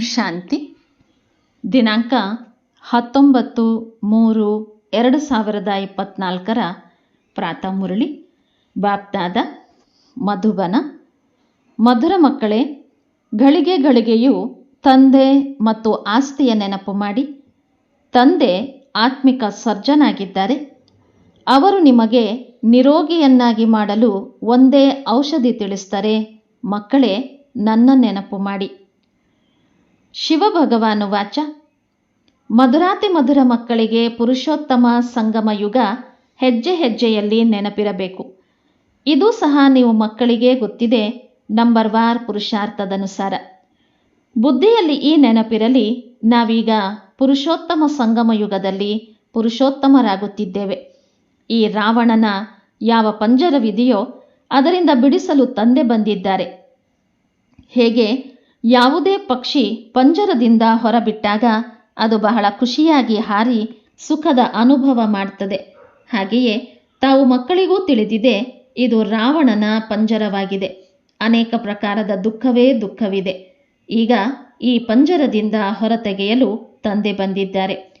ಶಾಂತಿ. ದಿನಾಂಕ ಹತ್ತೊಂಬತ್ತು ಮೂರು ಎರಡು ಸಾವಿರದ ಇಪ್ಪತ್ತ್ನಾಲ್ಕರ ಪ್ರಾತಃ ಮುರಳಿ. ಬಾಪ್ದಾದ ಮಧುಬನ. ಮಧುರ ಮಕ್ಕಳೇ ಗಳಿಗೆ ಗಳಿಗೆಯೂ ತಂದೆ ಮತ್ತು ಆಸ್ತಿಯ ನೆನಪು ಮಾಡಿ. ತಂದೆ ಆತ್ಮಿಕ ಸರ್ಜನಾಗಿದ್ದಾರೆ. ಅವರು ನಿಮಗೆ ನಿರೋಗಿಯನ್ನಾಗಿ ಮಾಡಲು ಒಂದೇ ಔಷಧಿ ತಿಳಿಸ್ತಾರೆ. ಮಕ್ಕಳೇ, ನನ್ನ ನೆನಪು ಮಾಡಿ. ಶಿವ ಭಗವಾನು ವಾಚ. ಮಧುರಾತಿ ಮಧುರ ಮಕ್ಕಳಿಗೆ ಪುರುಷೋತ್ತಮ ಸಂಗಮ ಯುಗ ಹೆಜ್ಜೆ ಹೆಜ್ಜೆಯಲ್ಲಿ ನೆನಪಿರಬೇಕು. ಇದು ಸಹ ನೀವು ಮಕ್ಕಳಿಗೆ ಗೊತ್ತಿದೆ, ನಂಬರ್ ವಾರ್ ಪುರುಷಾರ್ಥದನುಸಾರ. ಬುದ್ಧಿಯಲ್ಲಿ ಈ ನೆನಪಿರಲಿ, ನಾವೀಗ ಪುರುಷೋತ್ತಮ ಸಂಗಮ ಯುಗದಲ್ಲಿ ಪುರುಷೋತ್ತಮರಾಗುತ್ತಿದ್ದೇವೆ. ಈ ರಾವಣನ ಯಾವ ಪಂಜರವಿದೆಯೋ ಅದರಿಂದ ಬಿಡಿಸಲು ತಂದೆ ಬಂದಿದ್ದಾರೆ. ಹೇಗೆ? ಯಾವುದೇ ಪಕ್ಷಿ ಪಂಜರದಿಂದ ಹೊರಬಿಟ್ಟಾಗ ಅದು ಬಹಳ ಖುಷಿಯಾಗಿ ಹಾರಿ ಸುಖದ ಅನುಭವ ಮಾಡ್ತದೆ. ಹಾಗೆಯೇ ತಾವು ಮಕ್ಕಳಿಗೂ ತಿಳಿದಿದೆ, ಇದು ರಾವಣನ ಪಂಜರವಾಗಿದೆ. ಅನೇಕ ಪ್ರಕಾರದ ದುಃಖವೇ ದುಃಖವಿದೆ. ಈಗ ಈ ಪಂಜರದಿಂದ ಹೊರತೆಗೆಯಲು ತಂದೆ ಬಂದಿದ್ದಾರೆ.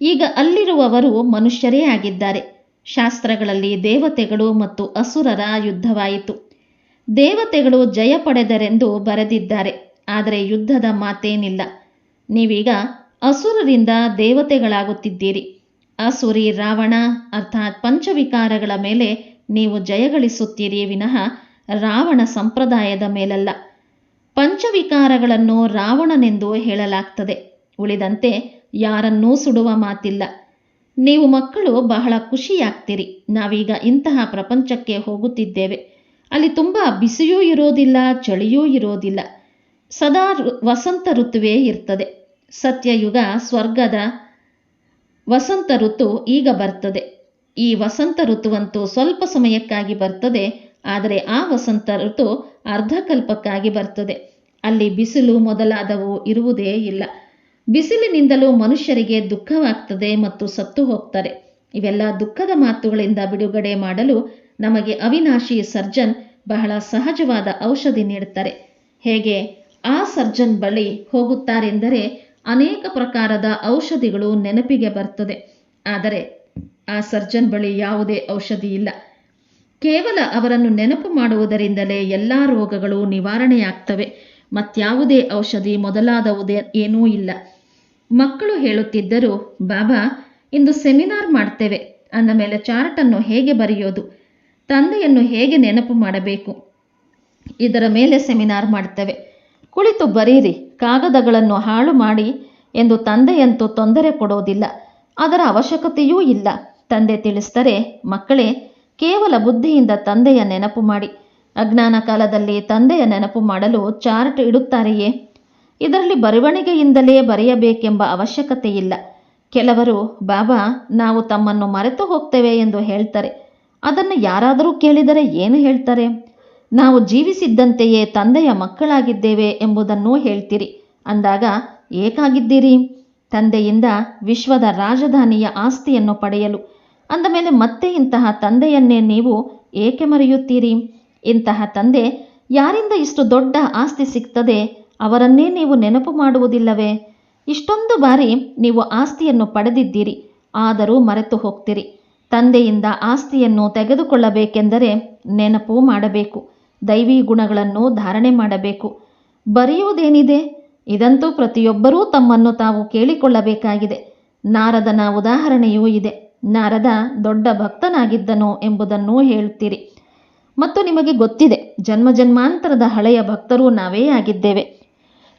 ಈಗ ಅಲ್ಲಿರುವವರು ಮನುಷ್ಯರೇ ಆಗಿದ್ದಾರೆ. ಶಾಸ್ತ್ರಗಳಲ್ಲಿ ದೇವತೆಗಳು ಮತ್ತು ಅಸುರರ ಯುದ್ಧವಾಯಿತು. ದೇವತೆಗಳು ಜಯ ಪಡೆದರೆಂದು ಬರೆದಿದ್ದಾರೆ. ಆದರೆ ಯುದ್ಧದ ಮಾತೇನಿಲ್ಲ. ನೀವೀಗ ಅಸುರರಿಂದ ದೇವತೆಗಳಾಗುತ್ತಿದ್ದೀರಿ. ಅಸುರಿ ರಾವಣ ಅರ್ಥಾತ್ ಪಂಚವಿಕಾರಗಳ ಮೇಲೆ ನೀವು ಜಯಗಳಿಸುತ್ತೀರಿ ವಿನಃ ರಾವಣ ಸಂಪ್ರದಾಯದ ಮೇಲಲ್ಲ. ಪಂಚವಿಕಾರಗಳನ್ನು ರಾವಣನೆಂದು ಹೇಳಲಾಗ್ತದೆ. ಉಳಿದಂತೆ ಯಾರನ್ನೂ ಸುಡುವ ಮಾತಿಲ್ಲ. ನೀವು ಮಕ್ಕಳು ಬಹಳ ಖುಷಿಯಾಗ್ತೀರಿ. ನಾವೀಗ ಇಂತಹ ಪ್ರಪಂಚಕ್ಕೆ ಹೋಗುತ್ತಿದ್ದೇವೆ. ಅಲ್ಲಿ ತುಂಬ ಬಿಸಿಯೂ ಇರೋದಿಲ್ಲ, ಚಳಿಯೂ ಇರೋದಿಲ್ಲ. ಸದಾ ವಸಂತ ಋತುವೇ ಇರ್ತದೆ. ಸತ್ಯಯುಗ ಸ್ವರ್ಗದ ವಸಂತ ಋತು ಈಗ ಬರ್ತದೆ. ಈ ವಸಂತ ಋತುವಂತೂ ಸ್ವಲ್ಪ ಸಮಯಕ್ಕಾಗಿ ಬರ್ತದೆ, ಆದರೆ ಆ ವಸಂತ ಋತು ಅರ್ಧಕಲ್ಪಕ್ಕಾಗಿ ಬರ್ತದೆ. ಅಲ್ಲಿ ಬಿಸಿಲು ಮೊದಲಾದವು ಇರುವುದೇ ಇಲ್ಲ. ಬಿಸಿಲಿನಿಂದಲೂ ಮನುಷ್ಯರಿಗೆ ದುಃಖವಾಗ್ತದೆ ಮತ್ತು ಸತ್ತು ಹೋಗ್ತಾರೆ. ಇವೆಲ್ಲ ದುಃಖದ ಮಾತುಗಳಿಂದ ಬಿಡುಗಡೆ ಮಾಡಲು ನಮಗೆ ಅವಿನಾಶಿ ಸರ್ಜನ್ ಬಹಳ ಸಹಜವಾದ ಔಷಧಿ ನೀಡುತ್ತಾರೆ ಹೇಗೆ? ಆ ಸರ್ಜನ್ ಬಳಿ ಹೋಗುತ್ತಾರೆಂದರೆ ಅನೇಕ ಪ್ರಕಾರದ ಔಷಧಿಗಳು ನೆನಪಿಗೆ ಬರ್ತದೆ. ಆದರೆ ಆ ಸರ್ಜನ್ ಬಳಿ ಯಾವುದೇ ಔಷಧಿ ಇಲ್ಲ. ಕೇವಲ ಅವರನ್ನು ನೆನಪು ಮಾಡುವುದರಿಂದಲೇ ಎಲ್ಲ ರೋಗಗಳು ನಿವಾರಣೆಯಾಗ್ತವೆ. ಮತ್ಯಾವುದೇ ಔಷಧಿ ಮೊದಲಾದವುದೇ ಏನೂ ಇಲ್ಲ. ಮಕ್ಕಳು ಹೇಳುತ್ತಿದ್ದರು, ಬಾಬಾ, ಇಂದು ಸೆಮಿನಾರ್ ಮಾಡ್ತೇವೆ. ಅಂದ ಮೇಲೆ ಚಾರ್ಟನ್ನು ಹೇಗೆ ಬರೆಯೋದು? ತಂದೆಯನ್ನು ಹೇಗೆ ನೆನಪು ಮಾಡಬೇಕು? ಇದರ ಮೇಲೆ ಸೆಮಿನಾರ್ ಮಾಡ್ತೇವೆ. ಕುಳಿತು ಬರೀರಿ, ಕಾಗದಗಳನ್ನು ಹಾಳು ಮಾಡಿ ಎಂದು ತಂದೆಯಂತೂ ತೊಂದರೆ ಕೊಡೋದಿಲ್ಲ ಅದರ ಅವಶ್ಯಕತೆಯೂ ಇಲ್ಲ. ತಂದೆ ತಿಳಿಸ್ತಾರೆ ಮಕ್ಕಳೇ, ಕೇವಲ ಬುದ್ಧಿಯಿಂದ ತಂದೆಯ ನೆನಪು ಮಾಡಿ. ಅಜ್ಞಾನ ಕಾಲದಲ್ಲಿ ತಂದೆಯ ನೆನಪು ಮಾಡಲು ಚಾರ್ಟ್ ಇಡುತ್ತಾರೆಯೇ? ಇದರಲ್ಲಿ ಬರವಣಿಗೆಯಿಂದಲೇ ಬರೆಯಬೇಕೆಂಬ ಅವಶ್ಯಕತೆ ಇಲ್ಲ ಕೆಲವರು, ಬಾಬಾ, ನಾವು ತಮ್ಮನ್ನು ಮರೆತು ಹೋಗ್ತೇವೆ ಎಂದು ಹೇಳ್ತಾರೆ. ಅದನ್ನು ಯಾರಾದರೂ ಕೇಳಿದರೆ ಏನು ಹೇಳ್ತಾರೆ? ನಾವು ಜೀವಿಸಿದ್ದಂತೆಯೇ ತಂದೆಯ ಮಕ್ಕಳಾಗಿದ್ದೇವೆ ಎಂಬುದನ್ನು ಹೇಳ್ತೀರಿ. ಅಂದಾಗ, ಏಕಾಗಿದ್ದೀರಿ? ತಂದೆಯಿಂದ ವಿಶ್ವದ ರಾಜಧಾನಿಯ ಆಸ್ತಿಯನ್ನು ಪಡೆಯಲು. ಅಂದ ಮೇಲೆ ಮತ್ತೆ ಇಂತಹ ತಂದೆಯನ್ನೇ ನೀವು ಏಕೆ ಮರೆಯುತ್ತೀರಿ? ಇಂತಹ ತಂದೆ ಯಾರಿಂದ ಇಷ್ಟು ದೊಡ್ಡ ಆಸ್ತಿ ಸಿಗ್ತದೆ? ಅವರನ್ನೇ ನೀವು ನೆನಪು ಮಾಡುವುದಿಲ್ಲವೇ? ಇಷ್ಟೊಂದು ಬಾರಿ ನೀವು ಆಸ್ತಿಯನ್ನು ಪಡೆದಿದ್ದೀರಿ. ಆದರೂ ಮರೆತು ಹೋಗ್ತೀರಿ. ತಂದೆಯಿಂದ ಆಸ್ತಿಯನ್ನು ತೆಗೆದುಕೊಳ್ಳಬೇಕೆಂದರೆ ನೆನಪು ಮಾಡಬೇಕು. ದೈವಿ ಗುಣಗಳನ್ನು ಧಾರಣೆ ಮಾಡಬೇಕು. ಬರೆಯುವುದೇನಿದೆ? ಇದಂತೂ ಪ್ರತಿಯೊಬ್ಬರೂ ತಮ್ಮನ್ನು ತಾವು ಕೇಳಿಕೊಳ್ಳಬೇಕಾಗಿದೆ. ನಾರದನ ಉದಾಹರಣೆಯೂ ಇದೆ. ನಾರದ ದೊಡ್ಡ ಭಕ್ತನಾಗಿದ್ದನು ಎಂಬುದನ್ನು ಹೇಳುತ್ತೀರಿ. ಮತ್ತು ನಿಮಗೆ ಗೊತ್ತಿದೆ, ಜನ್ಮ ಜನ್ಮಾಂತರದ ಹಳೆಯ ಭಕ್ತರು ನಾವೇ ಆಗಿದ್ದೇವೆ.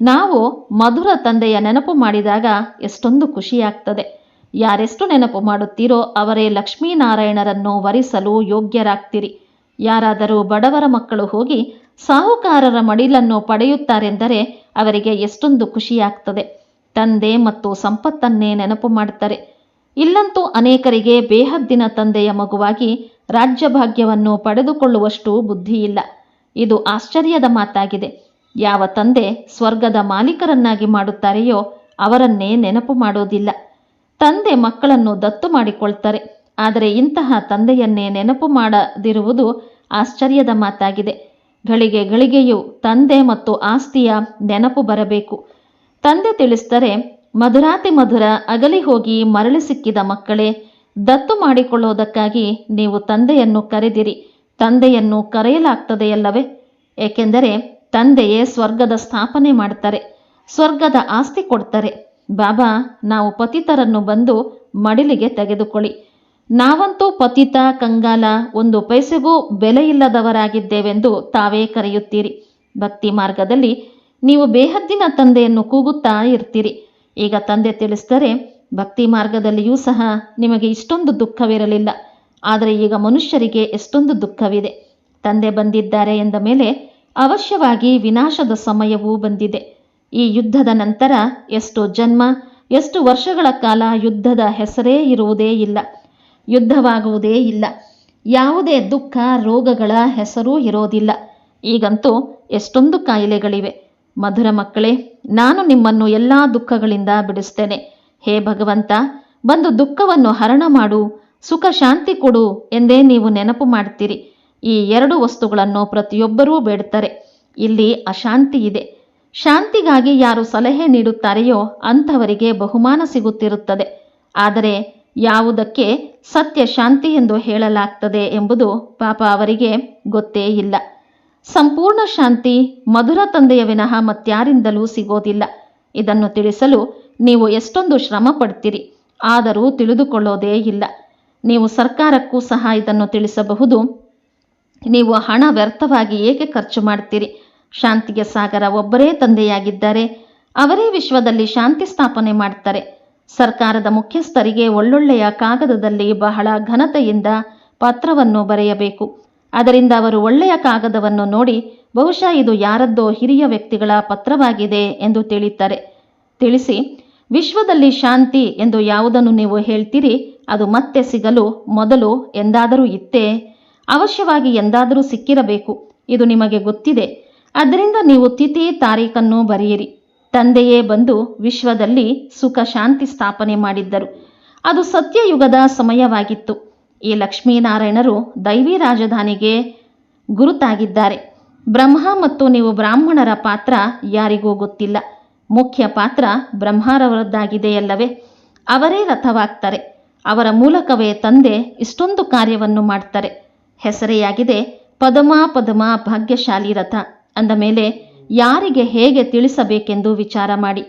ನಾವು ಮಧುರ ತಂದೆಯ ನೆನಪು ಮಾಡಿದಾಗ ಎಷ್ಟೊಂದು ಖುಷಿಯಾಗ್ತದೆ. ಯಾರೆಷ್ಟು ನೆನಪು ಮಾಡುತ್ತೀರೋ ಅವರೇ ಲಕ್ಷ್ಮೀನಾರಾಯಣರನ್ನು ವರಿಸಲು ಯೋಗ್ಯರಾಗ್ತೀರಿ. ಯಾರಾದರೂ ಬಡವರ ಮಕ್ಕಳು ಹೋಗಿ ಸಾಹುಕಾರರ ಮಡಿಲನ್ನು ಪಡೆಯುತ್ತಾರೆಂದರೆ ಅವರಿಗೆ ಎಷ್ಟೊಂದು ಖುಷಿಯಾಗ್ತದೆ. ತಂದೆ ಮತ್ತು ಸಂಪತ್ತನ್ನೇ ನೆನಪು ಮಾಡುತ್ತಾರೆ. ಇಲ್ಲಂತೂ ಅನೇಕರಿಗೆ ಬೇಹದ್ದಿನ ತಂದೆಯ ಮಗುವಾಗಿ ರಾಜ್ಯಭಾಗ್ಯವನ್ನು ಪಡೆದುಕೊಳ್ಳುವಷ್ಟು ಬುದ್ಧಿಯಿಲ್ಲ. ಇದು ಆಶ್ಚರ್ಯದ ಮಾತಾಗಿದೆ. ಯಾವ ತಂದೆ ಸ್ವರ್ಗದ ಮಾಲೀಕರನ್ನಾಗಿ ಮಾಡುತ್ತಾರೆಯೋ ಅವರನ್ನೇ ನೆನಪು ಮಾಡೋದಿಲ್ಲ. ತಂದೆ ಮಕ್ಕಳನ್ನು ದತ್ತು ಮಾಡಿಕೊಳ್ತಾರೆ. ಆದರೆ ಇಂತಹ ತಂದೆಯನ್ನೇ ನೆನಪು ಮಾಡದಿರುವುದು ಆಶ್ಚರ್ಯದ ಮಾತಾಗಿದೆ. ಗಳಿಗೆ ಗಳಿಗೆಯು ತಂದೆ ಮತ್ತು ಆಸ್ತಿಯ ನೆನಪು ಬರಬೇಕು. ತಂದೆ ತಿಳಿಸ್ತಾರೆ ಮಧುರಾತಿ ಮಧುರ ಅಗಲಿ ಹೋಗಿ ಮರಳಿ ಸಿಕ್ಕಿದ ಮಕ್ಕಳೇ, ದತ್ತು ಮಾಡಿಕೊಳ್ಳೋದಕ್ಕಾಗಿ ನೀವು ತಂದೆಯನ್ನು ಕರೆದಿರಿ. ತಂದೆಯನ್ನು ಕರೆಯಲಾಗ್ತದೆಯಲ್ಲವೇ? ಏಕೆಂದರೆ ತಂದೆಯೇ ಸ್ವರ್ಗದ ಸ್ಥಾಪನೆ ಮಾಡ್ತಾರೆ, ಸ್ವರ್ಗದ ಆಸ್ತಿ ಕೊಡ್ತಾರೆ. ಬಾಬಾ, ನಾವು ಪತಿತರನ್ನು ಬಂದು ಮಡಿಲಿಗೆ ತೆಗೆದುಕೊಳ್ಳಿ. ನಾವಂತೂ ಪತಿತ, ಕಂಗಾಲ, ಒಂದು ಪೈಸೆಗೂ ಬೆಲೆ ಇಲ್ಲದವರಾಗಿದ್ದೇವೆಂದು ತಾವೇ ಕರೆಯುತ್ತೀರಿ. ಭಕ್ತಿ ಮಾರ್ಗದಲ್ಲಿ ನೀವು ಬೇಹದ್ದಿನ ತಂದೆಯನ್ನು ಕೂಗುತ್ತಾ ಇರ್ತೀರಿ. ಈಗ ತಂದೆ ತಿಳಿಸಿದರೆ, ಭಕ್ತಿ ಮಾರ್ಗದಲ್ಲಿಯೂ ಸಹ ನಿಮಗೆ ಇಷ್ಟೊಂದು ದುಃಖವಿರಲಿಲ್ಲ. ಆದರೆ ಈಗ ಮನುಷ್ಯರಿಗೆ ಎಷ್ಟೊಂದು ದುಃಖವಿದೆ. ತಂದೆ ಬಂದಿದ್ದಾರೆ ಎಂದ ಮೇಲೆ ಅವಶ್ಯವಾಗಿ ವಿನಾಶದ ಸಮಯವೂ ಬಂದಿದೆ. ಈ ಯುದ್ಧದ ನಂತರ ಎಷ್ಟು ಜನ್ಮ, ಎಷ್ಟು ವರ್ಷಗಳ ಕಾಲ ಯುದ್ಧದ ಹೆಸರೇ ಇರುವುದೇ ಇಲ್ಲ. ಯುದ್ಧವಾಗುವುದೇ ಇಲ್ಲ. ಯಾವುದೇ ದುಃಖ, ರೋಗಗಳ ಹೆಸರೂ ಇರೋದಿಲ್ಲ. ಈಗಂತೂ ಎಷ್ಟೊಂದು ಕಾಯಿಲೆಗಳಿವೆ. ಮಧುರ ಮಕ್ಕಳೇ, ನಾನು ನಿಮ್ಮನ್ನು ಎಲ್ಲ ದುಃಖಗಳಿಂದ ಬಿಡಿಸ್ತೇನೆ. ಹೇ ಭಗವಂತ, ಬಂದು ದುಃಖವನ್ನು ಹರಣ ಮಾಡು, ಸುಖ ಶಾಂತಿ ಕೊಡು ಎಂದೇ ನೀವು ನೆನಪು ಮಾಡ್ತೀರಿ. ಈ ಎರಡು ವಸ್ತುಗಳನ್ನು ಪ್ರತಿಯೊಬ್ಬರೂ ಬೇಡ್ತಾರೆ. ಇಲ್ಲಿ ಅಶಾಂತಿ ಇದೆ. ಶಾಂತಿಗಾಗಿ ಯಾರು ಸಲಹೆ ನೀಡುತ್ತಾರೆಯೋ ಅಂಥವರಿಗೆ ಬಹುಮಾನ ಸಿಗುತ್ತಿರುತ್ತದೆ. ಆದರೆ ಯಾವುದಕ್ಕೆ ಸತ್ಯ ಶಾಂತಿ ಎಂದು ಹೇಳಲಾಗ್ತದೆ ಎಂಬುದು ಪಾಪ ಅವರಿಗೆ ಗೊತ್ತೇ ಇಲ್ಲ. ಸಂಪೂರ್ಣ ಶಾಂತಿ ಮಧುರ ತಂದೆಯ ವಿನಃ ಮತ್ಯಾರಿಂದಲೂ ಸಿಗೋದಿಲ್ಲ. ಇದನ್ನು ತಿಳಿಸಲು ನೀವು ಎಷ್ಟೊಂದು ಶ್ರಮ ಪಡ್ತೀರಿ ಆದರೂ ತಿಳಿದುಕೊಳ್ಳೋದೇ ಇಲ್ಲ. ನೀವು ಸರ್ಕಾರಕ್ಕೂ ಸಹ ಇದನ್ನು ತಿಳಿಸಬಹುದು. ನೀವು ಹಣ ವ್ಯರ್ಥವಾಗಿ ಏಕೆ ಖರ್ಚು ಮಾಡ್ತೀರಿ? ಶಾಂತಿಗೆ ಸಾಗರ ಒಬ್ಬರೇ ತಂದೆಯಾಗಿದ್ದಾರೆ ಅವರೇ ವಿಶ್ವದಲ್ಲಿ ಶಾಂತಿ ಸ್ಥಾಪನೆ ಮಾಡ್ತಾರೆ. ಸರ್ಕಾರದ ಮುಖ್ಯಸ್ಥರಿಗೆ ಒಳ್ಳೊಳ್ಳೆಯ ಕಾಗದದಲ್ಲಿ ಬಹಳ ಘನತೆಯಿಂದ ಪತ್ರವನ್ನು ಬರೆಯಬೇಕು. ಅದರಿಂದ ಅವರು ಒಳ್ಳೆಯ ಕಾಗದವನ್ನು ನೋಡಿ ಬಹುಶಃ ಇದು ಯಾರದ್ದೋ ಹಿರಿಯ ವ್ಯಕ್ತಿಗಳ ಪತ್ರವಾಗಿದೆ ಎಂದು ತಿಳಿತಾರೆ ತಿಳಿಸಿ, ವಿಶ್ವದಲ್ಲಿ ಶಾಂತಿ ಎಂದು ಯಾವುದನ್ನು ನೀವು ಹೇಳ್ತೀರಿ? ಅದು ಮತ್ತೆ ಸಿಗಲು ಮೊದಲು ಎಂದಾದರೂ ಇತ್ತೇ. ಅವಶ್ಯವಾಗಿ ಎಂದಾದರೂ ಸಿಕ್ಕಿರಬೇಕು. ಇದು ನಿಮಗೆ ಗೊತ್ತಿದೆ. ಅದರಿಂದ ನೀವು ತಿಥಿ ತಾರೀಖನ್ನು ಬರೆಯಿರಿ. ತಂದೆಯೇ ಬಂದು ವಿಶ್ವದಲ್ಲಿ ಸುಖ ಶಾಂತಿ ಸ್ಥಾಪನೆ ಮಾಡಿದ್ದರು. ಅದು ಸತ್ಯಯುಗದ ಸಮಯವಾಗಿತ್ತು. ಈ ಲಕ್ಷ್ಮೀನಾರಾಯಣರು ದೈವಿ ರಾಜಧಾನಿಗೆ ಗುರುತಾಗಿದ್ದಾರೆ. ಬ್ರಹ್ಮ ಮತ್ತು ನೀವು ಬ್ರಾಹ್ಮಣರ ಪಾತ್ರ ಯಾರಿಗೂ ಗೊತ್ತಿಲ್ಲ. ಮುಖ್ಯ ಪಾತ್ರ ಬ್ರಹ್ಮರವರದ್ದಾಗಿದೆಯಲ್ಲವೇ? ಅವರೇ ರಥವಾಗ್ತಾರೆ. ಅವರ ಮೂಲಕವೇ ತಂದೆ ಇಷ್ಟೊಂದು ಕಾರ್ಯವನ್ನು ಮಾಡ್ತಾರೆ. ಹೆಸರೆಯಾಗಿದೆ ಪದಮ ಪದಮ ಭಾಗ್ಯಶಾಲಿ ರಥ. ಅಂದ ಮೇಲೆ ಯಾರಿಗೆ ಹೇಗೆ ತಿಳಿಸಬೇಕೆಂದು ವಿಚಾರ ಮಾಡಿ.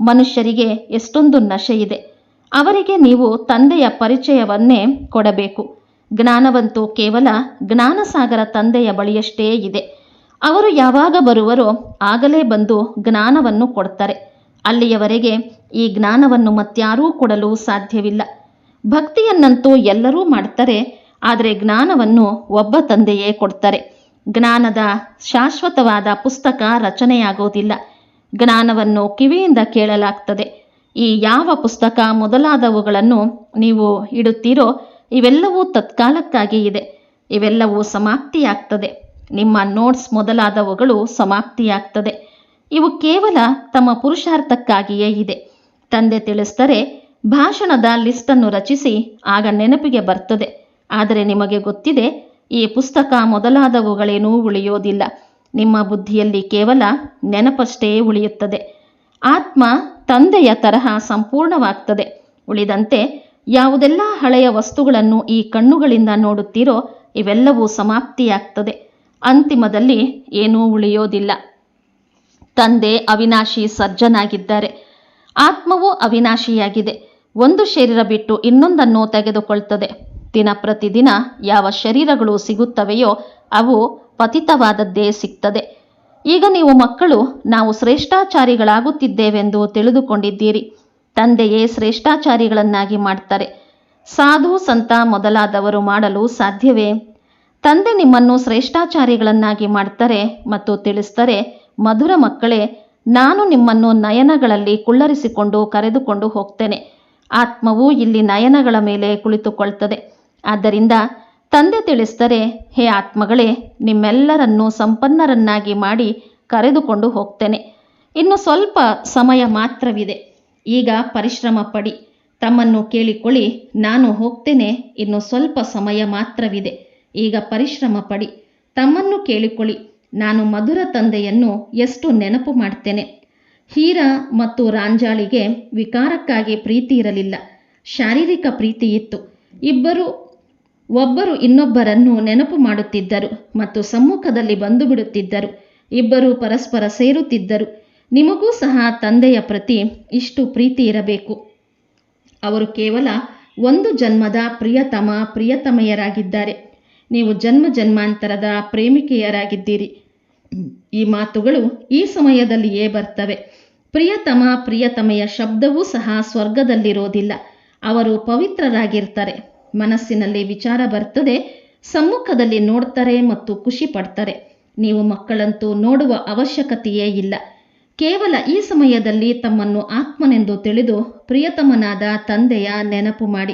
ಮನುಷ್ಯರಿಗೆ ಎಷ್ಟೊಂದು ನಶೆ ಇದೆ. ಅವರಿಗೆ ನೀವು ತಂದೆಯ ಪರಿಚಯವನ್ನೇ ಕೊಡಬೇಕು. ಜ್ಞಾನವಂತೂ ಕೇವಲ ಜ್ಞಾನಸಾಗರ ತಂದೆಯ ಬಳಿಯಷ್ಟೇ ಇದೆ. ಅವರು ಯಾವಾಗ ಬರುವರೋ ಆಗಲೇ ಬಂದು ಜ್ಞಾನವನ್ನು ಕೊಡ್ತಾರೆ. ಅಲ್ಲಿಯವರೆಗೆ ಈ ಜ್ಞಾನವನ್ನು ಮತ್ಯಾರೂ ಕೊಡಲು ಸಾಧ್ಯವಿಲ್ಲ. ಭಕ್ತಿಯನ್ನಂತೂ ಎಲ್ಲರೂ ಮಾಡ್ತಾರೆ, ಆದರೆ ಜ್ಞಾನವನ್ನು ಒಬ್ಬ ತಂದೆಯೇ ಕೊಡ್ತಾರೆ. ಜ್ಞಾನದ ಶಾಶ್ವತವಾದ ಪುಸ್ತಕ ರಚನೆಯಾಗೋದಿಲ್ಲ. ಜ್ಞಾನವನ್ನು ಕಿವಿಯಿಂದ ಕೇಳಲಾಗ್ತದೆ. ಈ ಯಾವ ಪುಸ್ತಕ ಮೊದಲಾದವುಗಳನ್ನು ನೀವು ಇಡುತ್ತೀರೋ ಇವೆಲ್ಲವೂ ತತ್ಕಾಲಕ್ಕಾಗಿ ಇದೆ. ಇವೆಲ್ಲವೂ ಸಮಾಪ್ತಿಯಾಗ್ತದೆ. ನಿಮ್ಮ ನೋಟ್ಸ್ ಮೊದಲಾದವುಗಳು ಸಮಾಪ್ತಿಯಾಗ್ತದೆ. ಇವು ಕೇವಲ ತಮ್ಮ ಪುರುಷಾರ್ಥಕ್ಕಾಗಿಯೇ ಇದೆ. ತಂದೆ ತಿಳಿಸ್ತರೆ ಭಾಷಣದ ಲಿಸ್ಟನ್ನು ರಚಿಸಿ ಆಗ ನೆನಪಿಗೆ ಬರ್ತದೆ. ಆದರೆ ನಿಮಗೆ ಗೊತ್ತಿದೆ ಈ ಪುಸ್ತಕ ಮೊದಲಾದವುಗಳೇನೂ ಉಳಿಯೋದಿಲ್ಲ ನಿಮ್ಮ ಬುದ್ಧಿಯಲ್ಲಿ ಕೇವಲ ನೆನಪಷ್ಟೇ ಉಳಿಯುತ್ತದೆ. ಆತ್ಮ ತಂದೆಯ ತರಹ ಸಂಪೂರ್ಣವಾಗ್ತದೆ. ಉಳಿದಂತೆ ಯಾವುದೆಲ್ಲ ಹಳೆಯ ವಸ್ತುಗಳನ್ನು ಈ ಕಣ್ಣುಗಳಿಂದ ನೋಡುತ್ತೀರೋ ಇವೆಲ್ಲವೂ ಸಮಾಪ್ತಿಯಾಗ್ತದೆ. ಅಂತಿಮದಲ್ಲಿ ಏನೂ ಉಳಿಯೋದಿಲ್ಲ. ತಂದೆ ಅವಿನಾಶಿ ಸಜ್ಜನಾಗಿದ್ದಾರೆ. ಆತ್ಮವು ಅವಿನಾಶಿಯಾಗಿದೆ. ಒಂದು ಶರೀರ ಬಿಟ್ಟು ಇನ್ನೊಂದನ್ನು ತೆಗೆದುಕೊಳ್ತದೆ. ದಿನ ಪ್ರತಿದಿನ ಯಾವ ಶರೀರಗಳು ಸಿಗುತ್ತವೆಯೋ ಅವು ಪತಿತವಾದದ್ದೇ ಸಿಗ್ತದೆ. ಈಗ ನೀವು ಮಕ್ಕಳು, ನಾವು ಶ್ರೇಷ್ಠಾಚಾರಿಗಳಾಗುತ್ತಿದ್ದೇವೆಂದು ತಿಳಿದುಕೊಂಡಿದ್ದೀರಿ. ತಂದೆಯೇ ಶ್ರೇಷ್ಠಾಚಾರಿಗಳನ್ನಾಗಿ ಮಾಡ್ತಾರೆ. ಸಾಧು, ಸಂತ ಮೊದಲಾದವರು ಮಾಡಲು ಸಾಧ್ಯವೇ? ತಂದೆ ನಿಮ್ಮನ್ನು ಶ್ರೇಷ್ಠಾಚಾರಿಗಳನ್ನಾಗಿ ಮಾಡ್ತಾರೆ ಮತ್ತು ತಿಳಿಸ್ತಾರೆ, ಮಧುರ ಮಕ್ಕಳೇ, ನಾನು ನಿಮ್ಮನ್ನು ನಯನಗಳಲ್ಲಿ ಕುಳ್ಳರಿಸಿಕೊಂಡು ಕರೆದುಕೊಂಡು ಹೋಗ್ತೇನೆ. ಆತ್ಮವು ಇಲ್ಲಿ ನಯನಗಳ ಮೇಲೆ ಕುಳಿತುಕೊಳ್ತದೆ. ಆದ್ದರಿಂದ ತಂದೆ ತಿಳಿಸ್ತರೆ ಹೇ ಆತ್ಮಗಳೇ, ನಿಮ್ಮೆಲ್ಲರನ್ನೂ ಸಂಪನ್ನರನ್ನಾಗಿ ಮಾಡಿ ಕರೆದುಕೊಂಡು ಹೋಗ್ತೇನೆ. ಇನ್ನು ಸ್ವಲ್ಪ ಸಮಯ ಮಾತ್ರವಿದೆ. ಈಗ ಪರಿಶ್ರಮ ಪಡಿ ತಮ್ಮನ್ನು ಕೇಳಿಕೊಳ್ಳಿ, ನಾನು ಹೋಗ್ತೇನೆ. ಇನ್ನು ಸ್ವಲ್ಪ ಸಮಯ ಮಾತ್ರವಿದೆ. ಈಗ ಪರಿಶ್ರಮ ಪಡಿ ತಮ್ಮನ್ನು ಕೇಳಿಕೊಳ್ಳಿ, ನಾನು ಮಧುರ ತಂದೆಯನ್ನು ಎಷ್ಟು ನೆನಪು ಮಾಡ್ತೇನೆ. ಹೀರ ಮತ್ತು ರಾಂಜಾಳಿಗೆ ವಿಕಾರಕ್ಕಾಗಿ ಪ್ರೀತಿ ಇರಲಿಲ್ಲ. ಶಾರೀರಿಕ ಪ್ರೀತಿ ಇತ್ತು ಇಬ್ಬರು ಒಬ್ಬರು ಇನ್ನೊಬ್ಬರನ್ನು ನೆನಪು ಮಾಡುತ್ತಿದ್ದರು ಮತ್ತು ಸಮ್ಮುಖದಲ್ಲಿ ಬಂದು ಬಿಡುತ್ತಿದ್ದರು ಇಬ್ಬರು ಪರಸ್ಪರ ಸೇರುತ್ತಿದ್ದರು. ನಿಮಗೂ ಸಹ ತಂದೆಯ ಪ್ರತಿ ಇಷ್ಟು ಪ್ರೀತಿ ಇರಬೇಕು. ಅವರು ಕೇವಲ ಒಂದು ಜನ್ಮದ ಪ್ರಿಯತಮ ಪ್ರಿಯತಮೆಯರಾಗಿದ್ದಾರೆ. ನೀವು ಜನ್ಮ ಜನ್ಮಾಂತರದ ಪ್ರೇಮಿಕೆಯರಾಗಿದ್ದೀರಿ. ಈ ಮಾತುಗಳು ಈ ಸಮಯದಲ್ಲಿಯೇ ಬರ್ತವೆ. ಪ್ರಿಯತಮ ಪ್ರಿಯತಮೆಯ ಶಬ್ದವೂ ಸಹ ಸ್ವರ್ಗದಲ್ಲಿರೋದಿಲ್ಲ. ಅವರು ಪವಿತ್ರರಾಗಿರ್ತಾರೆ. ಮನಸ್ಸಿನಲ್ಲಿ ವಿಚಾರ ಬರ್ತದೆ, ಸಮ್ಮುಖದಲ್ಲಿ ನೋಡ್ತಾರೆ ಮತ್ತು ಖುಷಿ ಪಡ್ತಾರೆ. ನೀವು ಮಕ್ಕಳಂತೂ ನೋಡುವ ಅವಶ್ಯಕತೆಯೇ ಇಲ್ಲ. ಕೇವಲ ಈ ಸಮಯದಲ್ಲಿ ತಮ್ಮನ್ನು ಆತ್ಮನೆಂದು ತಿಳಿದು ಪ್ರಿಯತಮನಾದ ತಂದೆಯ ನೆನಪು ಮಾಡಿ.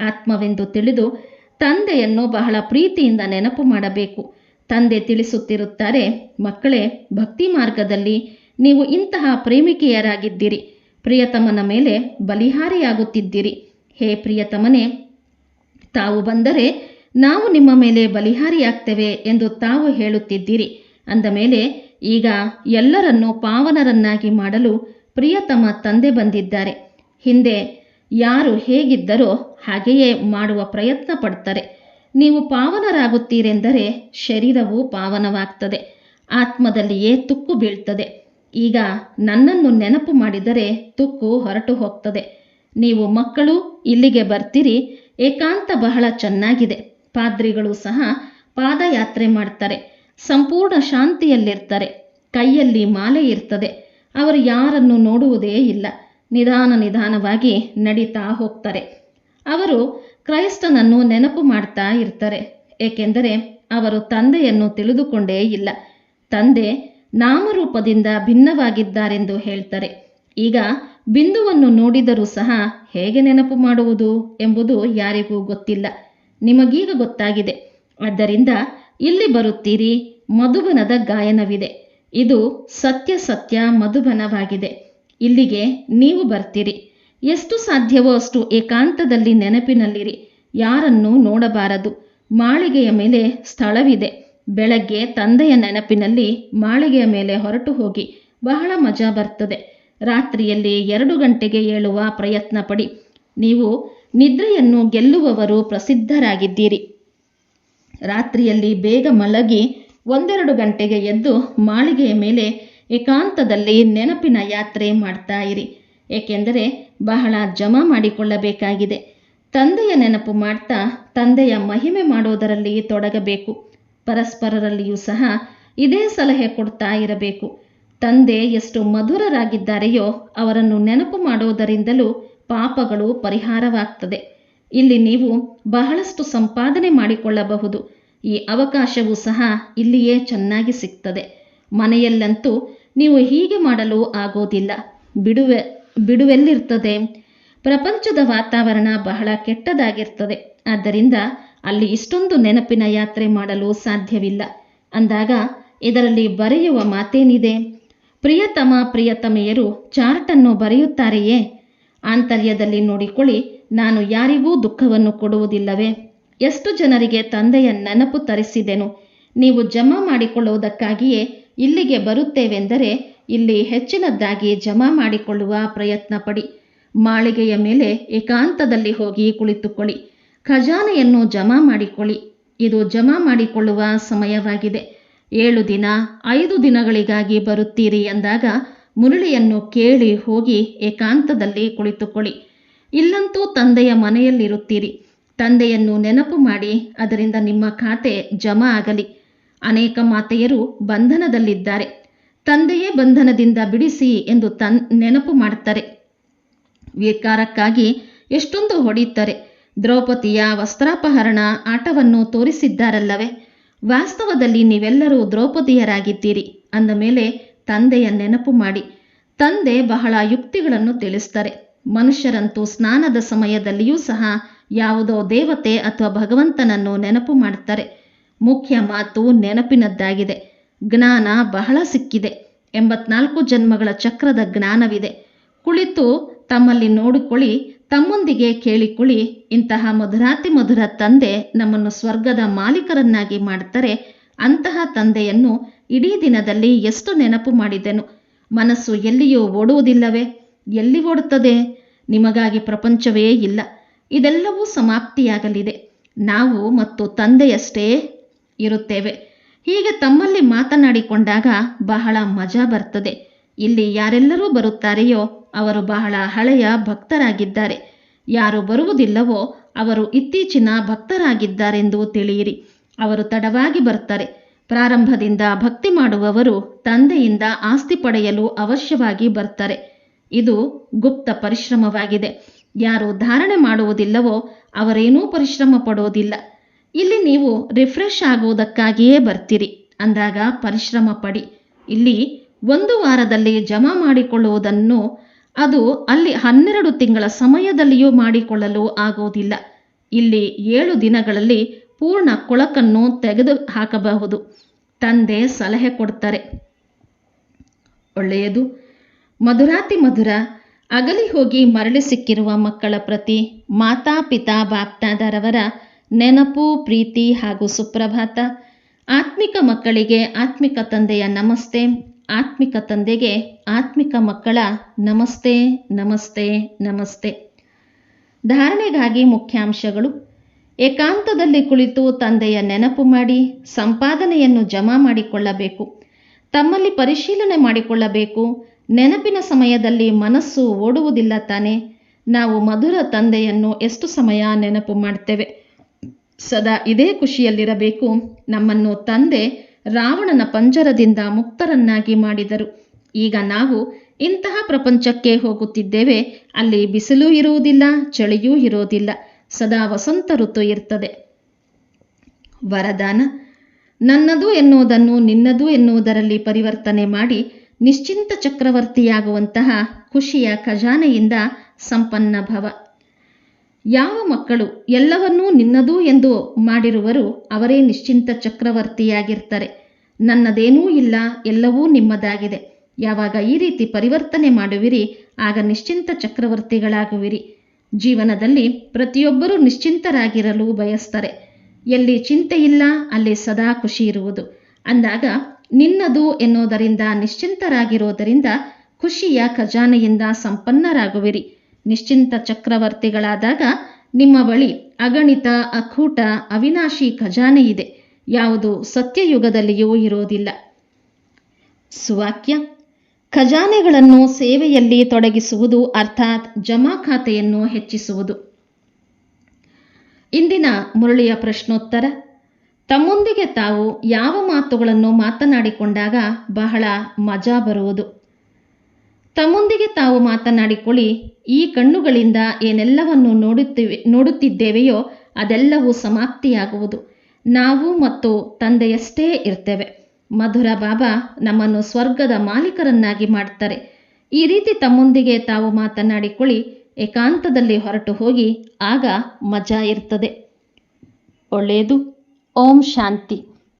ಆತ್ಮವೆಂದು ತಿಳಿದು ತಂದೆಯನ್ನು ಬಹಳ ಪ್ರೀತಿಯಿಂದ ನೆನಪು ಮಾಡಬೇಕು. ತಂದೆ ತಿಳಿಸುತ್ತಿರುತ್ತಾರೆ, ಮಕ್ಕಳೇ, ಭಕ್ತಿ ಮಾರ್ಗದಲ್ಲಿ ನೀವು ಇಂತಹ ಪ್ರೇಮಿಕೆಯರಾಗಿದ್ದೀರಿ. ಪ್ರಿಯತಮನ ಮೇಲೆ ಬಲಿಹಾರಿಯಾಗುತ್ತಿದ್ದೀರಿ. ಹೇ ಪ್ರಿಯತಮನೇ ತಾವು ಬಂದರೆ ನಾವು ನಿಮ್ಮ ಮೇಲೆ ಬಲಿಹಾರಿಯಾಗ್ತೇವೆ ಎಂದು ತಾವು ಹೇಳುತ್ತಿದ್ದೀರಿ. ಅಂದ ಮೇಲೆ, ಈಗ ಎಲ್ಲರನ್ನೂ ಪಾವನರನ್ನಾಗಿ ಮಾಡಲು ಪ್ರಿಯತಮ ತಂದೆ ಬಂದಿದ್ದಾರೆ. ಹಿಂದೆ ಯಾರು ಹೇಗಿದ್ದರೋ ಹಾಗೆಯೇ ಮಾಡುವ ಪ್ರಯತ್ನ ಪಡ್ತಾರೆ. ನೀವು ಪಾವನರಾಗುತ್ತೀರೆಂದರೆ ಶರೀರವು ಪಾವನವಾಗ್ತದೆ, ಆತ್ಮದಲ್ಲಿಯೇ ತುಕ್ಕು ಬೀಳ್ತದೆ. ಈಗ ನನ್ನನ್ನು ನೆನಪು ಮಾಡಿದರೆ ತುಕ್ಕು ಹೊರಟು ಹೋಗ್ತದೆ ನೀವು ಮಕ್ಕಳು ಇಲ್ಲಿಗೆ ಬರ್ತೀರಿ. ಏಕಾಂತ ಬಹಳ ಚೆನ್ನಾಗಿದೆ. ಪಾದ್ರಿಗಳು ಸಹ ಪಾದಯಾತ್ರೆ ಮಾಡ್ತಾರೆ. ಸಂಪೂರ್ಣ ಶಾಂತಿಯಲ್ಲಿರ್ತಾರೆ. ಕೈಯಲ್ಲಿ ಮಾಲೆ ಇರ್ತದೆ. ಅವರು ಯಾರನ್ನು ನೋಡುವುದೇ ಇಲ್ಲ. ನಿಧಾನ ನಿಧಾನವಾಗಿ ನಡೀತಾ ಹೋಗ್ತಾರೆ. ಅವರು ಕ್ರೈಸ್ತನನ್ನು ನೆನಪು ಮಾಡ್ತಾ ಇರ್ತಾರೆ. ಏಕೆಂದರೆ ಅವರು ತಂದೆಯನ್ನು ತಿಳಿದುಕೊಂಡೇ ಇಲ್ಲ. ತಂದೆ ನಾಮರೂಪದಿಂದ ಭಿನ್ನವಾಗಿದ್ದಾರೆಂದು ಹೇಳ್ತಾರೆ. ಈಗ ಬಿಂದುವನ್ನು ನೋಡಿದರೂ ಸಹ ಹೇಗೆ ನೆನಪು ಮಾಡುವುದು ಎಂಬುದು ಯಾರಿಗೂ ಗೊತ್ತಿಲ್ಲ. ನಿಮಗೀಗ ಗೊತ್ತಾಗಿದೆ. ಆದ್ದರಿಂದ ಇಲ್ಲಿ ಬರುತ್ತೀರಿ, ಮಧುಬನದ ಗಾಯನವಿದೆ. ಇದು ಸತ್ಯ ಸತ್ಯ ಮಧುಬನವಾಗಿದೆ. ಇಲ್ಲಿಗೆ ನೀವು ಬರ್ತೀರಿ. ಎಷ್ಟು ಸಾಧ್ಯವೋ ಅಷ್ಟು ಏಕಾಂತದಲ್ಲಿ ನೆನಪಿನಲ್ಲಿರಿ. ಯಾರನ್ನೂ ನೋಡಬಾರದು. ಮಾಳಿಗೆಯ ಮೇಲೆ ಸ್ಥಳವಿದೆ. ಬೆಳಗ್ಗೆ ತಂದೆಯ ನೆನಪಿನಲ್ಲಿ ಮಾಳಿಗೆಯ ಮೇಲೆ ಹೊರಟು ಹೋಗಿ ಬಹಳ ಮಜಾ ಬರ್ತದೆ. ರಾತ್ರಿಯಲ್ಲಿ ಎರಡು ಗಂಟೆಗೆ ಏಳುವ ಪ್ರಯತ್ನ ಪಡಿ ನೀವು ನಿದ್ರೆಯನ್ನು ಗೆಲ್ಲುವವರು ಪ್ರಸಿದ್ಧರಾಗಿದ್ದೀರಿ. ರಾತ್ರಿಯಲ್ಲಿ ಬೇಗ ಮಲಗಿ ಒಂದೆರಡು ಗಂಟೆಗೆ ಎದ್ದು ಮಾಳಿಗೆಯ ಮೇಲೆ ಏಕಾಂತದಲ್ಲಿ ನೆನಪಿನ ಯಾತ್ರೆ ಮಾಡ್ತಾ ಇರಿ. ಏಕೆಂದರೆ ಬಹಳ ಜಮಾ ಮಾಡಿಕೊಳ್ಳಬೇಕಾಗಿದೆ. ತಂದೆಯ ನೆನಪು ಮಾಡ್ತಾ ತಂದೆಯ ಮಹಿಮೆ ಮಾಡೋದರಲ್ಲಿ ತೊಡಗಬೇಕು. ಪರಸ್ಪರರಲ್ಲಿಯೂ ಸಹ ಇದೇ ಸಲಹೆ ಕೊಡ್ತಾ ಇರಬೇಕು. ತಂದೆ ಎಷ್ಟು ಮಧುರರಾಗಿದ್ದಾರೆಯೋ ಅವರನ್ನು ನೆನಪು ಮಾಡೋದರಿಂದಲೂ ಪಾಪಗಳು ಪರಿಹಾರವಾಗ್ತದೆ. ಇಲ್ಲಿ ನೀವು ಬಹಳಷ್ಟು ಸಂಪಾದನೆ ಮಾಡಿಕೊಳ್ಳಬಹುದು. ಈ ಅವಕಾಶವು ಸಹ ಇಲ್ಲಿಯೇ ಚೆನ್ನಾಗಿ ಸಿಗ್ತದೆ. ಮನೆಯಲ್ಲಂತೂ ನೀವು ಹೀಗೆ ಮಾಡಲು ಆಗೋದಿಲ್ಲ. ಬಿಡುವೆ, ಬಿಡುವೆಲ್ಲಿರ್ತದೆ? ಪ್ರಪಂಚದ ವಾತಾವರಣ ಬಹಳ ಕೆಟ್ಟದಾಗಿರ್ತದೆ. ಆದ್ದರಿಂದ ಅಲ್ಲಿ ಇಷ್ಟೊಂದು ನೆನಪಿನ ಯಾತ್ರೆ ಮಾಡಲು ಸಾಧ್ಯವಿಲ್ಲ. ಅಂದಾಗ ಇದರಲ್ಲಿ ಬರೆಯುವ ಮಾತೇನಿದೆ? ಪ್ರಿಯತಮ ಪ್ರಿಯತಮೆಯರು ಚಾರ್ಟನ್ನು ಬರೆಯುತ್ತಾರೆಯೇ? ಆಂತರ್ಯದಲ್ಲಿ ನೋಡಿಕೊಳ್ಳಿ, ನಾನು ಯಾರಿಗೂ ದುಃಖವನ್ನು ಕೊಡುವುದಿಲ್ಲವೇ? ಎಷ್ಟು ಜನರಿಗೆ ತಂದೆಯ ನೆನಪು ತರಿಸಿದೆನು? ನೀವು ಜಮಾ ಮಾಡಿಕೊಳ್ಳುವುದಕ್ಕಾಗಿಯೇ ಇಲ್ಲಿಗೆ ಬರುತ್ತೇವೆಂದರೆ ಇಲ್ಲಿ ಹೆಚ್ಚಿನದ್ದಾಗಿ ಜಮಾ ಮಾಡಿಕೊಳ್ಳುವ ಪ್ರಯತ್ನ ಪಡಿ ಮಾಳಿಗೆಯ ಮೇಲೆ ಏಕಾಂತದಲ್ಲಿ ಹೋಗಿ ಕುಳಿತುಕೊಳ್ಳಿ. ಖಜಾನೆಯನ್ನು ಜಮಾ ಮಾಡಿಕೊಳ್ಳಿ. ಇದು ಜಮಾ ಮಾಡಿಕೊಳ್ಳುವ ಸಮಯವಾಗಿದೆ. ಏಳು ದಿನ, ಐದು ದಿನಗಳಿಗಾಗಿ ಬರುತ್ತೀರಿ ಎಂದಾಗ ಮುರಳಿಯನ್ನು ಕೇಳಿ ಹೋಗಿ ಏಕಾಂತದಲ್ಲಿ ಕುಳಿತುಕೊಳ್ಳಿ. ಇಲ್ಲಂತೂ ತಂದೆಯ ಮನೆಯಲ್ಲಿರುತ್ತೀರಿ. ತಂದೆಯನ್ನು ನೆನಪು ಮಾಡಿ ಅದರಿಂದ ನಿಮ್ಮ ಖಾತೆ ಜಮಾ ಆಗಲಿ. ಅನೇಕ ಮಾತೆಯರು ಬಂಧನದಲ್ಲಿದ್ದಾರೆ. ತಂದೆಯೇ ಬಂಧನದಿಂದ ಬಿಡಿಸಿ ಎಂದು ತನ್ ನೆನಪು ಮಾಡ್ತಾರೆ ವಿಕಾರಕ್ಕಾಗಿ ಎಷ್ಟೊಂದು ಹೊಡೆಯುತ್ತಾರೆ. ದ್ರೌಪದಿಯ ವಸ್ತ್ರಾಪಹರಣ ಆಟವನ್ನು ತೋರಿಸಿದ್ದಾರಲ್ಲವೇ? ವಾಸ್ತವದಲ್ಲಿ ನೀವೆಲ್ಲರೂ ದ್ರೌಪದಿಯರಾಗಿದ್ದೀರಿ. ಅಂದ ಮೇಲೆ ತಂದೆಯ ನೆನಪು ಮಾಡಿ. ತಂದೆ ಬಹಳ ಯುಕ್ತಿಗಳನ್ನು ತಿಳಿಸ್ತಾರೆ. ಮನುಷ್ಯರಂತೂ ಸ್ನಾನದ ಸಮಯದಲ್ಲಿಯೂ ಸಹ ಯಾವುದೋ ದೇವತೆ ಅಥವಾ ಭಗವಂತನನ್ನು ನೆನಪು ಮಾಡ್ತಾರೆ. ಮುಖ್ಯ ಮಾತು ನೆನಪಿನದ್ದಾಗಿದೆ. ಜ್ಞಾನ ಬಹಳ ಸಿಕ್ಕಿದೆ. ಎಂಬತ್ನಾಲ್ಕು ಜನ್ಮಗಳ ಚಕ್ರದ ಜ್ಞಾನವಿದೆ. ಕುಳಿತು ತಮ್ಮಲ್ಲಿ ನೋಡಿಕೊಳ್ಳಿ ತಮ್ಮೊಂದಿಗೆ ಕೇಳಿಕೊಳ್ಳಿ ಇಂತಹ ಮಧುರಾತಿ ಮಧುರ ತಂದೆ ನಮ್ಮನ್ನು ಸ್ವರ್ಗದ ಮಾಲೀಕರನ್ನಾಗಿ ಮಾಡ್ತಾರೆ, ಅಂತಹ ತಂದೆಯನ್ನು ಇಡೀ ದಿನದಲ್ಲಿ ಎಷ್ಟು ನೆನಪು ಮಾಡಿದೆನು. ಮನಸ್ಸು ಎಲ್ಲಿಯೂ ಓಡುವುದಿಲ್ಲವೇ? ಎಲ್ಲಿ ಓಡುತ್ತದೆ? ನಿಮಗಾಗಿ ಪ್ರಪಂಚವೇ ಇಲ್ಲ. ಇದೆಲ್ಲವೂ ಸಮಾಪ್ತಿಯಾಗಲಿದೆ. ನಾವು ಮತ್ತು ತಂದೆಯಷ್ಟೇ ಇರುತ್ತೇವೆ. ಹೀಗೆ ತಮ್ಮಲ್ಲಿ ಮಾತನಾಡಿಕೊಂಡಾಗ ಬಹಳ ಮಜಾ ಬರ್ತದೆ. ಇಲ್ಲಿ ಯಾರೆಲ್ಲರೂ ಬರುತ್ತಾರೆಯೋ ಅವರು ಬಹಳ ಹಳೆಯ ಭಕ್ತರಾಗಿದ್ದಾರೆ. ಯಾರು ಬರುವುದಿಲ್ಲವೋ ಅವರು ಇತ್ತೀಚಿನ ಭಕ್ತರಾಗಿದ್ದಾರೆಂದು ತಿಳಿಯಿರಿ. ಅವರು ತಡವಾಗಿ ಬರ್ತಾರೆ. ಪ್ರಾರಂಭದಿಂದ ಭಕ್ತಿ ಮಾಡುವವರು ತಂದೆಯಿಂದ ಆಸ್ತಿ ಪಡೆಯಲು ಅವಶ್ಯವಾಗಿ ಬರ್ತಾರೆ. ಇದು ಗುಪ್ತ ಪರಿಶ್ರಮವಾಗಿದೆ. ಯಾರು ಧಾರಣೆ ಮಾಡುವುದಿಲ್ಲವೋ ಅವರೇನೂ ಪರಿಶ್ರಮ ಪಡೋದಿಲ್ಲ ಇಲ್ಲಿ ನೀವು ರಿಫ್ರೆಶ್ ಆಗುವುದಕ್ಕಾಗಿಯೇ ಬರ್ತೀರಿ. ಅಂದಾಗ ಪರಿಶ್ರಮ ಪಡಿ. ಇಲ್ಲಿ ಒಂದು ವಾರದಲ್ಲಿ ಜಮಾ ಮಾಡಿಕೊಳ್ಳುವುದನ್ನು ಅದು ಅಲ್ಲಿ ಹನ್ನೆರಡು ತಿಂಗಳ ಸಮಯದಲ್ಲಿಯೂ ಮಾಡಿಕೊಳ್ಳಲು ಆಗುವುದಿಲ್ಲ ಇಲ್ಲಿ ಏಳು ದಿನಗಳಲ್ಲಿ ಪೂರ್ಣ ಕೊಳಕನ್ನು ತೆಗೆದು ಹಾಕಬಹುದು ತಂದೆ ಸಲಹೆ ಕೊಡ್ತಾರೆ. ಒಳ್ಳೆಯದು. ಮಧುರಾತಿ ಮಧುರ, ಅಗಲಿ ಹೋಗಿ ಮರಳಿ ಸಿಕ್ಕಿರುವ ಮಕ್ಕಳ ಪ್ರತಿ ಮಾತಾ ಪಿತಾ ಬಾಪ್ತಾದರವರ ನೆನಪು, ಪ್ರೀತಿ ಹಾಗೂ ಸುಪ್ರಭಾತ. ಆತ್ಮಿಕ ಮಕ್ಕಳಿಗೆ ಆತ್ಮಿಕ ತಂದೆಯ ನಮಸ್ತೆ. ಆತ್ಮಿಕ ತಂದೆಗೆ ಆತ್ಮಿಕ ಮಕ್ಕಳ ನಮಸ್ತೆ ನಮಸ್ತೆ ನಮಸ್ತೆ. ಧಾರಣೆಗಾಗಿ ಮುಖ್ಯಾಂಶಗಳು. ಏಕಾಂತದಲ್ಲಿ ಕುಳಿತು ತಂದೆಯ ನೆನಪು ಮಾಡಿ, ಸಂಪಾದನೆಯನ್ನು ಜಮಾ ಮಾಡಿಕೊಳ್ಳಬೇಕು. ತಮ್ಮಲ್ಲಿ ಪರಿಶೀಲನೆ ಮಾಡಿಕೊಳ್ಳಬೇಕು. ನೆನಪಿನ ಸಮಯದಲ್ಲಿ ಮನಸ್ಸು ಓಡುವುದಿಲ್ಲ ತಾನೆ. ನಾವು ಮಧುರ ತಂದೆಯನ್ನು ಎಷ್ಟು ಸಮಯ ನೆನಪು ಮಾಡ್ತೇವೆ? ಸದಾ ಇದೇ ಖುಷಿಯಲ್ಲಿರಬೇಕು. ನಮ್ಮನ್ನು ತಂದೆ ರಾವಣನ ಪಂಜರದಿಂದ ಮುಕ್ತರನ್ನಾಗಿ ಮಾಡಿದರು. ಈಗ ನಾವು ಇಂತಹ ಪ್ರಪಂಚಕ್ಕೆ ಹೋಗುತ್ತಿದ್ದೇವೆ, ಅಲ್ಲಿ ಬಿಸಿಲೂ ಇರುವುದಿಲ್ಲ, ಚಳಿಯೂ ಇರುವುದಿಲ್ಲ, ಸದಾ ವಸಂತ ಋತು ಇರ್ತದೆ. ವರದಾನ, ನನ್ನದು ಎನ್ನುವುದನ್ನು ನಿನ್ನದು ಎನ್ನುವುದರಲ್ಲಿ ಪರಿವರ್ತನೆ ಮಾಡಿ ನಿಶ್ಚಿಂತ ಚಕ್ರವರ್ತಿಯಾಗುವಂತಹ ಖುಷಿಯ ಖಜಾನೆಯಿಂದ ಸಂಪನ್ನ ಭವ. ಯಾವ ಮಕ್ಕಳು ಎಲ್ಲವನ್ನೂ ನಿನ್ನದು ಎಂದು ಮಾಡಿರುವರು ಅವರೇ ನಿಶ್ಚಿಂತ ಚಕ್ರವರ್ತಿಯಾಗಿರ್ತಾರೆ. ನನ್ನದೇನೂ ಇಲ್ಲ, ಎಲ್ಲವೂ ನಿಮ್ಮದಾಗಿದೆ. ಯಾವಾಗ ಈ ರೀತಿ ಪರಿವರ್ತನೆ ಮಾಡುವಿರಿ, ಆಗ ನಿಶ್ಚಿಂತ ಚಕ್ರವರ್ತಿಗಳಾಗುವಿರಿ. ಜೀವನದಲ್ಲಿ ಪ್ರತಿಯೊಬ್ಬರೂ ನಿಶ್ಚಿಂತರಾಗಿರಲು ಬಯಸ್ತಾರೆ. ಎಲ್ಲಿ ಚಿಂತೆ ಇಲ್ಲ, ಅಲ್ಲಿ ಸದಾ ಖುಷಿ ಇರುವುದು. ಅಂದಾಗ, ನಿನ್ನದು ಎನ್ನುವುದರಿಂದ ನಿಶ್ಚಿಂತರಾಗಿರೋದರಿಂದ ಖುಷಿಯ ಖಜಾನೆಯಿಂದ ಸಂಪನ್ನರಾಗುವಿರಿ. ನಿಶ್ಚಿಂತ ಚಕ್ರವರ್ತಿಗಳಾದಾಗ ನಿಮ್ಮ ಬಳಿ ಅಗಣಿತ, ಅಖೂಟ, ಅವಿನಾಶಿ ಖಜಾನೆ ಇದೆ. ಯಾವುದು ಸತ್ಯಯುಗದಲ್ಲಿಯೂ ಇರೋದಿಲ್ಲ ಸುವಾಕ್ಯ. ಖಜಾನೆಗಳನ್ನು ಸೇವೆಯಲ್ಲಿ ತೊಡಗಿಸುವುದು ಅರ್ಥಾತ್ ಜಮಾ ಖಾತೆಯನ್ನು ಹೆಚ್ಚಿಸುವುದು. ಇಂದಿನ ಮುರಳಿಯ ಪ್ರಶ್ನೋತ್ತರ. ತಮ್ಮೊಂದಿಗೆ ತಾವು ಯಾವ ಮಾತುಗಳನ್ನು ಮಾತನಾಡಿಕೊಂಡಾಗ ಬಹಳ ಮಜಾ ಬರುವುದು? ತಮ್ಮೊಂದಿಗೆ ತಾವು ಮಾತನಾಡಿಕೊಳ್ಳಿ, ಈ ಕಣ್ಣುಗಳಿಂದ ಏನೆಲ್ಲವನ್ನು ನೋಡುತ್ತಿವೆ, ನೋಡುತ್ತಿದ್ದೇವೆಯೋ ಅದೆಲ್ಲವೂ ಸಮಾಪ್ತಿಯಾಗುವುದು. ನಾವು ಮತ್ತು ತಂದೆಯಷ್ಟೇ ಇರ್ತೇವೆ. ಮಧುರ ಬಾಬಾ ನಮ್ಮನ್ನು ಸ್ವರ್ಗದ ಮಾಲೀಕರನ್ನಾಗಿ ಮಾಡ್ತಾರೆ. ಈ ರೀತಿ ತಮ್ಮೊಂದಿಗೆ ತಾವು ಮಾತನಾಡಿಕೊಳ್ಳಿ, ಏಕಾಂತದಲ್ಲಿ ಹೊರಟು ಹೋಗಿ ಆಗ ಮಜಾ ಇರ್ತದೆ. ಒಳ್ಳೆಯದು. ಓಂ ಶಾಂತಿ.